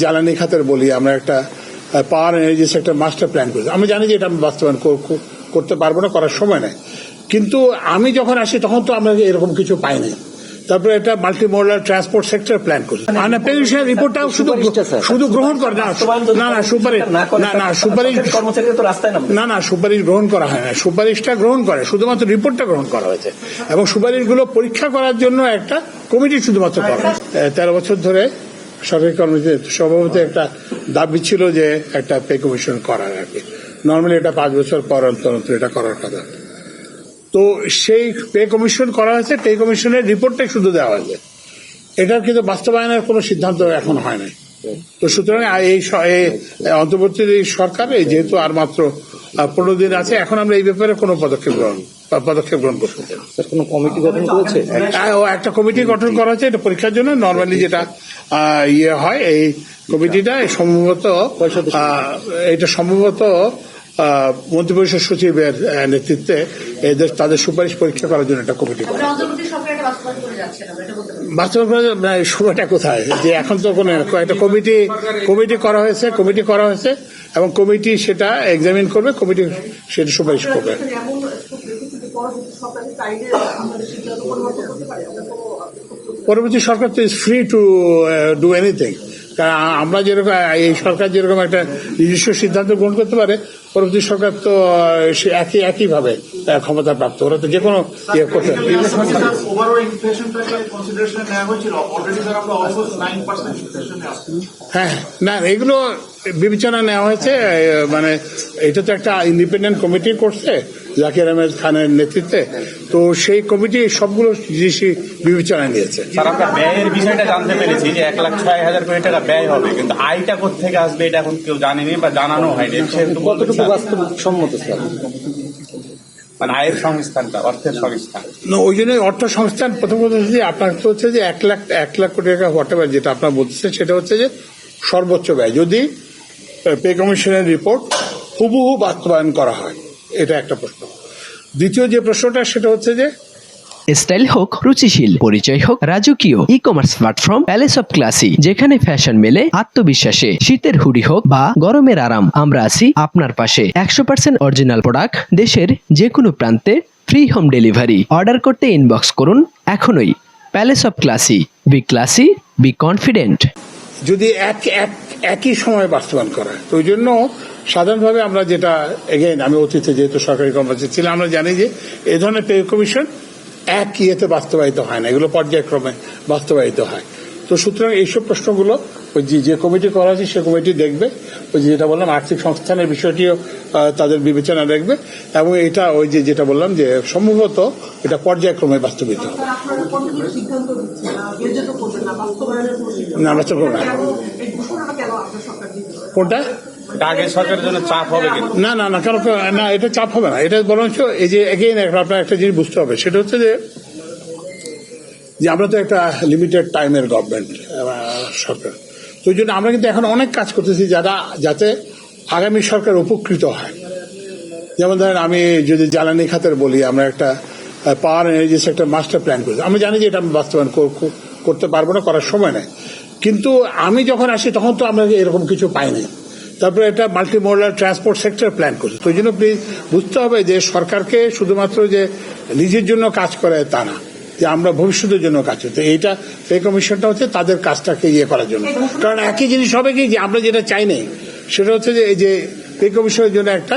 জ্বালানি খাতের বলি আমরা একটা power energy sector master plan করেছি। আমি জানি যে এটা আমি বাস্তবায়ন কর- কর- করতে পারব না করার সময় নেই। কিন্তু আমি যখন আসি তখন তো আমরা এরকম কিছু পাইনি তারপরে এটা multi modal transport sector plan করি আনঅ্যাপ্লিকেশন রিপোর্টটাও শুধু শুধু গ্রহণ করে না না না সুপারিশ না না সুপারিশ কর্মচারীরা তো রাস্তায় না না সুপারিশ গ্রহণ করা হয় না। সুপারিশটা গ্রহণ করে শুধুমাত্র রিপোর্টটা গ্রহণ করা হয়েছে। এবং সুপারিশগুলো পরীক্ষা করার জন্য একটা কমিটি শুধুমাত্র করা হয়েছে। তেরো বছর ধরে সরকারি কর্মচারী স্বভাবত একটা দাবি ছিল যে একটা পে কমিশন করার আর কি। নর্মালি এটা পাঁচ বছর পর অন্তর অন্তর এটা করার কথা। তো সেই পে কমিশন করা হয়েছে, পে কমিশনের রিপোর্টটাই শুধু দেওয়া হয়েছে। এটার কিন্তু বাস্তবায়নের কোনো সিদ্ধান্ত এখন হয় নাই। তো সুতরাং এই অন্তর্বর্তী সরকার যেহেতু আর মাত্র পনেরো দিন আছে, এখন আমরা এই ব্যাপারে কোনো পদক্ষেপ গ্রহণ পদক্ষেপ গ্রহণ করতে স্যার কোনো কমিটি গঠন করেছে? ও একটা কমিটি গঠন করা হয়েছে এটা পরীক্ষার জন্য। নর্মালি যেটা ইয়ে হয় এই কমিটিটা সম্ভবত এটা সম্ভবত মন্ত্রিপরিষদ সচিবের নেতৃত্বে এদের তাদের সুপারিশ পরীক্ষা করার জন্য একটা কমিটি করা। বাস্তবায়ন করে যাচ্ছে না এটা বলতে পারি বাস্তব সময়টা কোথায়? যে এখন তো কোনো একটা কমিটি কমিটি করা হয়েছে কমিটি করা হয়েছে এবং কমিটি সেটা এক্সামিন করবে কমিটি সেটা সুপারিশ করবে। পরবর্তী সরকার তো is free to do anything আমরা যেরকম এই সরকার যেরকম একটা নিজস্ব সিদ্ধান্ত গ্রহণ করতে পারে পরবর্তী সরকার তো সে একই একইভাবে আহ, ক্ষমতা প্রাপ্ত ওরা তো যে কোনো ইয়ে করতে ওভারঅল ইনফ্লেশনটাকে কনসিডারেশনে নেওয়া হয়েছিল। অলরেডি স্যার আমরা অলমোস্ট নাইন পার্সেন্ট ইনফ্লেশনে আসছি হ্যাঁ না এগুলো বিবেচনা নেওয়া হয়েছে মানে এটা তো একটা ইন্ডিপেন্ডেন্ট কমিটি করছে জাকির আহমেদ খানের নেতৃত্বে। তো সেই কমিটি সবগুলো জিনিসই বিবেচনায় নিয়েছে। স্যার আমরা ব্যয়ের বিষয়টা জানতে পেরেছি যে এক লাখ ছয় হাজার কোটি টাকা ব্যয় হবে কিন্তু আয়টা কোথেকে আসবে এটা এখন কেউ জানেনি বা জানানো হয়নি। কতটুকু? বাস্তব সম্মত স্যার। মানে আয়ের সংস্থানটা অর্থের সংস্থান। না ওই জন্য অর্থ সংস্থান প্রথম কথা হচ্ছে যে আপনার তো হচ্ছে যে এক লাখ এক লাখ কোটি টাকা হোয়াট এভার যেটা আপনার বলতেছেন সেটা হচ্ছে যে সর্বোচ্চ ব্যয়। যদি পে কমিশনের রিপোর্ট হুবহু বাস্তবায়ন করা হয় এটা একটা প্রশ্ন। দ্বিতীয় যে প্রশ্নটা সেটা হচ্ছে যে স্টাইল হোক, রুচিশীল, পরিচয় হোক, রাজকীয় e commerce platform palace of classy যেখানে ফ্যাশন মেলে, আত্মবিশ্বাসে, শীতের হুডি হোক বা গরমের আরাম, আমরা আছি আপনার পাশে। একশো পার্সেন্ট অরিজিনাল প্রোডাক্ট দেশের যে কোনো প্রান্তে ফ্রি হোম ডেলিভারি অর্ডার করতে ইনবক্স করুন এখনই। Palace of classy be classy be confident যদি এক এক, একই সময় বাস্তবায়ন করা তো ওই জন্য সাধারণভাবে আমরা যেটা এগেইন আমি অতীতে যেহেতু সরকারি কর্মচারী ছিলাম, আমরা জানি যে এ ধরনের পে কমিশন এক ইয়েতে বাস্তবায়িত হয় না এগুলো পর্যায়ক্রমে বাস্তবায়িত হয়। তো সুতরাং এইসব প্রশ্নগুলো ওই যে যে কমিটি করা আছে সে কমিটি দেখবে। ওই যে যেটা বললাম আর্থিক সংস্থানের বিষয়টিও তাদের বিবেচনা দেখবে। এবং এটা ওই যে যেটা বললাম যে সম্ভবত এটা পর্যায়ক্রমে বাস্তবিত হবে। না বাস্তব কোনটা? আগের সরকারের জন্য চাপ হবে না না না, কেন না, এটা চাপ হবে না। এটা বরঞ্চ এই যে এগেইন আপনার একটা জিনিস বুঝতে হবে। সেটা হচ্ছে যে যে আমরা তো একটা লিমিটেড টাইমের গভর্নমেন্ট সরকার। তো জন্য আমরা কিন্তু এখন অনেক কাজ করতেছি যারা, যাতে আগামী সরকার উপকৃত হয়। যেমন ধরেন, আমি যদি জ্বালানি খাতের বলি, আমরা একটা power energy sector master plan করেছি। আমি জানি যে এটা আমি বাস্তবায়ন কর- কর- করতে পারব না, করার সময় নেই। কিন্তু আমি যখন আসি, তখন তো আমরা এরকম কিছু পাইনি। তারপরে একটা multi modal transport sector plan করছে। তো জন্য প্লিজ বুঝতে হবে যে সরকারকে শুধুমাত্র যে নিজের জন্য কাজ করে তা না, যে আমরা ভবিষ্যতের জন্য কাজ করতে এইটা পে কমিশনটা হচ্ছে তাদের কাজটাকে ইয়ে করার জন্য। কারণ একই জিনিস হবে কি, যে আমরা যেটা চাই নাই, সেটা হচ্ছে যে এই যে পে কমিশনের জন্য একটা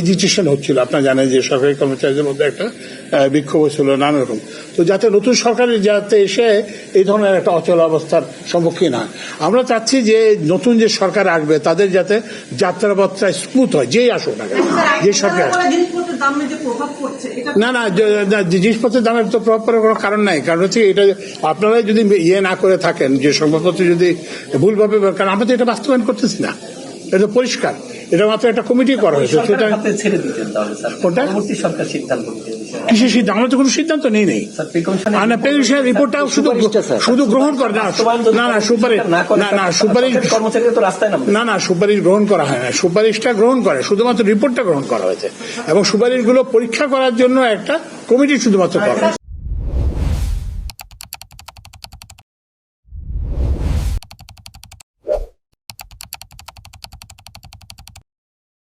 এজিটেশন হচ্ছিল। আপনারা জানেন যে সরকারি কর্মচারীদের মধ্যে একটা বিক্ষোভ ছিল নানা রকম। তো যাতে নতুন সরকারের যাতে এসে এই ধরনের একটা অচল অবস্থার সম্মুখীন হয়। আমরা চাচ্ছি যে নতুন যে সরকার আসবে তাদের যাতে যাত্রাপত্রা স্মুথ হয় যেই আসুক না যে সরকার দামে যে এটা না না জিনিসপত্রের দামের তো প্রভাব পড়ার কোনো কারণ নাই। কারণ হচ্ছে এটা আপনারা যদি ইয়ে না করে থাকেন যে সংবাদপত্র যদি ভুলভাবে কারণ আমরা তো এটা বাস্তবায়ন করতেছি না। এটা পরিষ্কার। এটা মাত্র একটা কমিটি করা হয়েছে ছেড়ে দিতেন তাহলে পরবর্তী সরকার সিদ্ধান্ত নিতে কিসের সিদ্ধান্ত? আমরা তো কোনো সিদ্ধান্ত নেই নেই। রিপোর্টটাও শুধু শুধু গ্রহণ করে না না না সুপারিশ না না না সুপারিশ সরকারি কর্মচারীরা তো রাস্তায় না না সুপারিশ গ্রহণ করা হয় না। সুপারিশটা গ্রহণ করে শুধুমাত্র রিপোর্টটা গ্রহণ করা হয়েছে। এবং সুপারিশগুলো পরীক্ষা করার জন্য একটা কমিটি শুধুমাত্র করা হয়েছে।